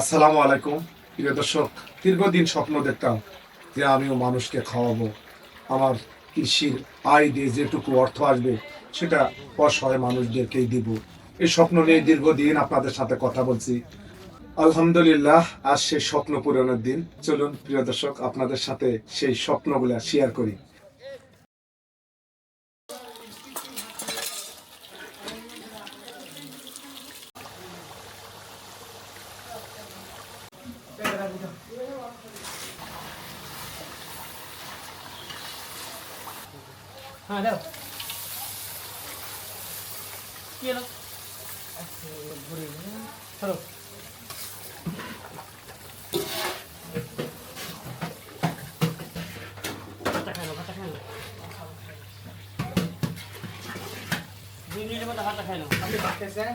আসসালামু আলাইকুম। প্রিয় দর্শক, দীর্ঘদিন স্বপ্ন দেখতাম যে আমিও মানুষকে খাওয়াবো। আমার কৃষির আয় দিয়ে যেটুকু অর্থ আসবে, সেটা অসহায় মানুষদেরকেই দিব। এই স্বপ্ন নিয়ে দীর্ঘদিন আপনাদের সাথে কথা বলছি। আলহামদুলিল্লাহ, আজ সেই স্বপ্ন পূরণের দিন। চলুন, প্রিয় দর্শক, আপনাদের সাথে সেই স্বপ্নগুলা শেয়ার করি। হ্যাঁ দাও কি এলো চলো ভাতটা খাই লো ভাতটা খাই লো দুই মিনিটের মধ্যে ভাতটা খাই লো আপনি ভাবতেছেন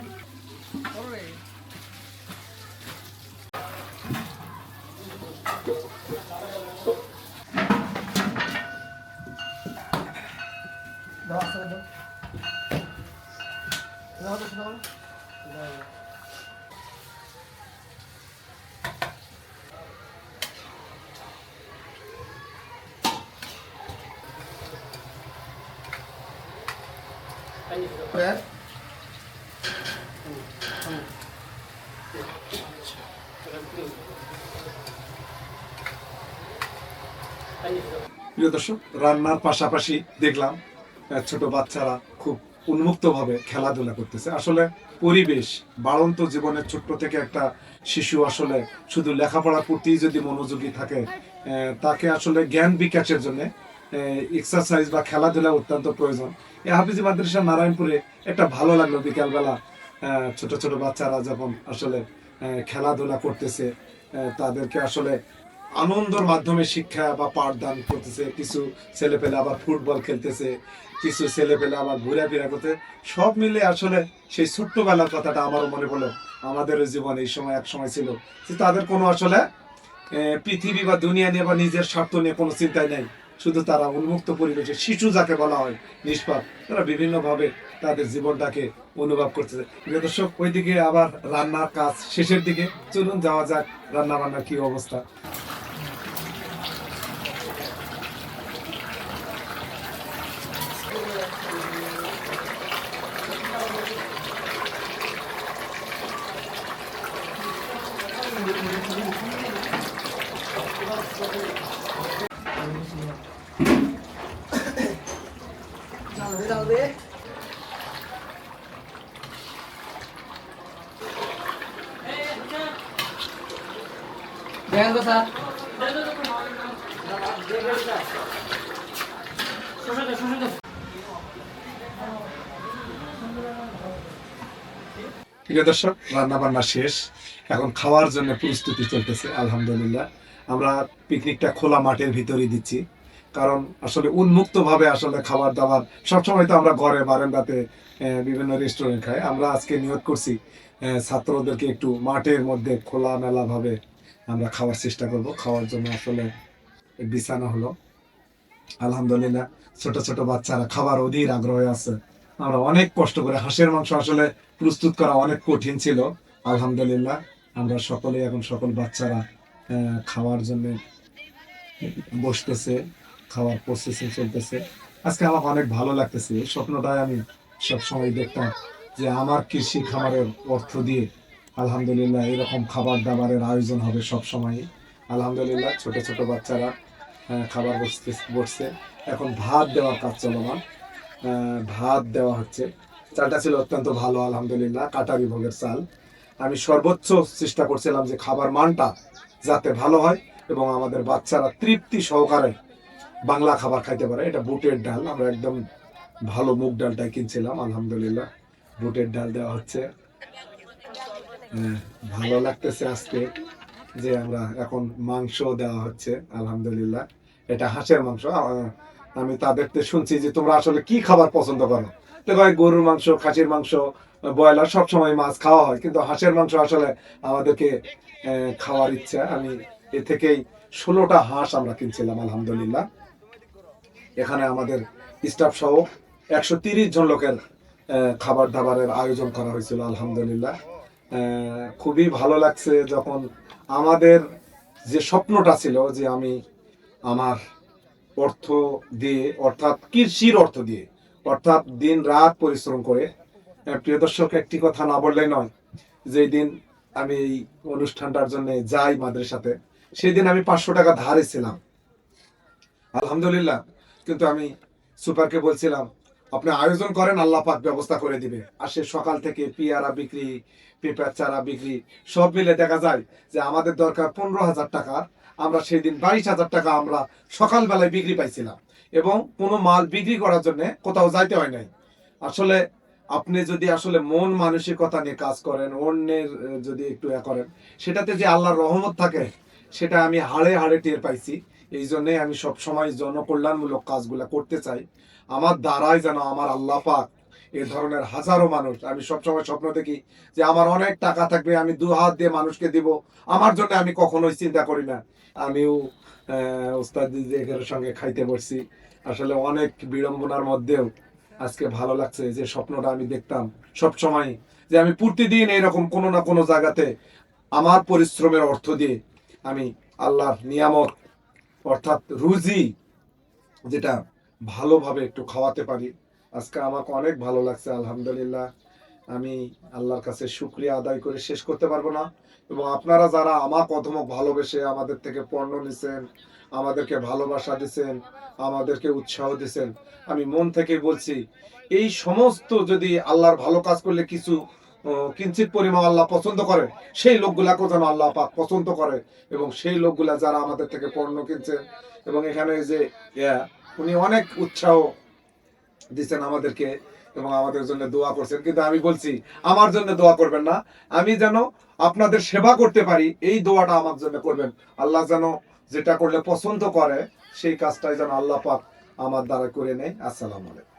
প্রিয় দর্শক রান্নার পাশাপাশি দেখলাম ছোট বাচ্চারা খুব উন্মুক্তভাবে খেলাধুলা করতেছে। আসলে পরিবেশ বাড়ন্ত জীবনের ছোট্ট থেকে একটা শিশু আসলে শুধু লেখাপড়ার প্রতি যদি মনোযোগী থাকে তাকে আসলে জ্ঞান বিকাশের জন্য এক্সারসাইজ বা খেলাধুলা অত্যন্ত প্রয়োজন। এই হাফিজি মাদ্রাসা নারায়ণপুরে একটা ভালো লাগল বিকালবেলা ছোট ছোট বাচ্চারা যখন আসলে খেলাধুলা করতেছে তাদেরকে আসলে আনন্দর মাধ্যমে শিক্ষা বা পাঠদান করতেছে, কিছু ছেলে পেলে আবার ফুটবল খেলতেছে, কিছু ছেলে পেলে আবার ঘোরাফেরা করতে সব মিলে আসলে সেই ছোট্টবেলার কথাটা আমারও মনে পড়ল। আমাদের জীবন এই সময় এক সময় ছিল। যে তাদের কোনো আসলে পৃথিবী বা দুনিয়া নিয়ে বা নিজের স্বার্থ নিয়ে কোনো চিন্তাই নেই। শুধু তারা উন্মুক্ত পরিবেশে, শিশু যাকে বলা হয়, নিষ্পাপ, তারা বিভিন্নভাবে তাদের জীবনটাকে অনুভব করতেছে। দর্শক, ওইদিকে আবার রান্নার কাজ শেষের দিকে। চলুন যাওয়া যাক রান্না বান্নার কি অবস্থা। দর্শক রান্না বান্না শেষ। এখন খাওয়ার জন্য প্রস্তুতি চলতেছে আলহামদুলিল্লাহ। আমরা পিকনিকটা খোলা মাঠের ভিতরেই দিচ্ছি। কারণ আসলে উন্মুক্ত ভাবে আসলে খাবার দাবার সবসময় তো আমরা ঘরে বারান্দাতে বিভিন্ন রেস্টুরেন্ট খাই। আমরা আজকে নিয়োগ করছি ছাত্রদেরকে একটু মাঠের মধ্যে খোলা মেলা ভাবে আমরা খাওয়ার চেষ্টা করব। খাওয়ার জন্য আসলে বিছানা হলো। আলহামদুলিল্লাহ, ছোট ছোট বাচ্চারা খাবার অধীর আগ্রহে আছে। আমরা অনেক কষ্ট করে হাঁসের মাংস আসলে প্রস্তুত করা অনেক কঠিন ছিল। আলহামদুলিল্লাহ, আমরা সকলে এখন সকল বাচ্চারা খাওয়ার জন্য বসতেছে, খাওয়ার প্রসেসিং চলতেছে। আজকে আমার অনেক ভালো লাগতেছে। এই স্বপ্নটাই আমি সবসময় দেখতাম যে আমার কৃষি খামারের অর্থ দিয়ে আলহামদুলিল্লাহ এরকম খাবার দাবারের আয়োজন হবে সব সময় আলহামদুলিল্লাহ ছোট ছোট বাচ্চারা খাবার বসতে, বসছে। এখন ভাত দেওয়ার কাজ চলমান। ভাত দেওয়া হচ্ছে। চালটা ছিল অত্যন্ত ভালো, আলহামদুলিল্লাহ, কাটারি ভোগের চাল। আমি সর্বোচ্চ চেষ্টা করছিলাম যে খাবার মানটা যাতে ভালো হয় এবং আমাদের বাচ্চারা তৃপ্তি সহকারে বাংলা খাবার খাইতে পারে। এটা বুটের ডাল। আমরা একদম ভালো মুগ ডালটাই কিনছিলাম আলহামদুলিল্লাহ। বুটের ডাল দেওয়া হচ্ছে। হ্যাঁ, ভালো লাগতেছে আজকে যে আমরা এখন মাংস দেওয়া হচ্ছে আলহামদুলিল্লাহ। এটা হাঁসের মাংস। আমি তাদেরকে শুনছি যে তোমরা আসলে কি খাবার পছন্দ করো? তো গরুর মাংস খাসির মাংস ব্রয়লার সব সময় মাছ খাওয়া হয়, কিন্তু হাঁসের মাংস আসলে আমাদেরকে খাওয়ার ইচ্ছা। আমি এ থেকেই ষোলোটা হাঁস আমরা কিনছিলাম, আলহামদুলিল্লাহ। এখানে আমাদের স্টাফ সহ একশো তিরিশ জন লোকের খাবার দাবারের আয়োজন করা হয়েছিল, আলহামদুলিল্লাহ। খুবই ভালো লাগছে যখন আমাদের যে স্বপ্নটা ছিল যে আমি আমার অর্থ দিয়ে, অর্থাৎ কৃষির অর্থ দিয়ে, অর্থাৎ দিন রাত পরিশ্রম করে প্রিয় দর্শক, একটি কথা না বললেই নয়। যেই দিন আমি এই অনুষ্ঠানটার জন্য যাই মাদ্রাসাতে সেই দিন আমি পাঁচশো টাকা ধারে ছিলাম। আলহামদুলিল্লাহ, কিন্তু আমি সুপারকে বলছিলাম, আপনি আয়োজন করেন, আল্লাহ পাক ব্যবস্থা করে দিবে। আর সে সকাল থেকে পিয়ারা বিক্রি, পেঁপের চারা বিক্রি, সব মিলে দেখা যায় যে আমাদের দরকার পনেরো হাজার টাকার আমরা সেই দিন বাইশ হাজার টাকা আমরা সকালবেলায় বিক্রি পাইছিলাম। এবং কোনো মাল বিক্রি করার জন্য কোথাও যাইতে হয় নাই। আসলে আপনি যদি আসলে মন মানসিকতা নিয়ে কাজ করেন, অন্যের যদি একটু এ করেন, সেটাতে যে আল্লাহর রহমত থাকে, সেটা আমি হাড়ে হাড়ে টের পাইছি। এই জন্যে আমি সব সময় জনকল্যাণমূলক কাজগুলো করতে চাই। আমার দ্বারাই যেন আমার আল্লাহ পাক এ ধরনের হাজারো মানুষ, আমি সবসময় স্বপ্ন দেখি যে আমার অনেক টাকা থাকবে, আমি দু হাত দিয়ে মানুষকে দিব। আমার জন্য আমি কখনোই চিন্তা করি না। আমিও ওস্তাদ সঙ্গে খাইতে বসছি। আসলে অনেক বিড়ম্বনার মধ্যেও আজকে ভালো লাগছে যে স্বপ্নটা আমি দেখতাম সব সময় যে আমি প্রতিদিন এরকম কোনো না কোনো জায়গাতে আমার পরিশ্রমের অর্থ দিয়ে আমি আল্লাহর নিয়ামত অর্থাৎ রুজি যেটা ভালোভাবে একটু খাওয়াতে পারি। আজকে আমাকে অনেক ভালো লাগছে, আলহামদুলিল্লাহ। আমি আল্লাহর কাছে শুক্রিয়া আদায় করে শেষ করতে পারব না। এবং আপনারা যারা আমার কথমক ভালোবেসে আমাদের থেকে পণ্য নিছেন, আমাদেরকে ভালোবাসা দিছেন, আমাদেরকে উৎসাহ দিছেন, আমি মন থেকে বলছি, এই সমস্ত যদি আল্লাহর ভালো কাজ করলে কিছু কিঞ্চিত পরিমাণ আল্লাহ পছন্দ করে, সেই লোকগুলাকেও যেন আল্লাহ পাক পছন্দ করে। এবং সেই লোকগুলা যারা আমাদের থেকে পণ্য কিনছেন, এবং এখানে যে উনি অনেক উৎসাহ দিচ্ছেন আমাদেরকে। এবং আমাদের জন্য দোয়া করছেন। কিন্তু আমি বলছি, আমার জন্য দোয়া করবেন না। আমি যেন আপনাদের সেবা করতে পারি, এই দোয়াটা আমার জন্য করবেন। আল্লাহ যেন যেটা করলে পছন্দ করে, সেই কাজটাই যেন আল্লাহ পাক আমার দ্বারা করে নেয়। আসসালামু আলাইকুম।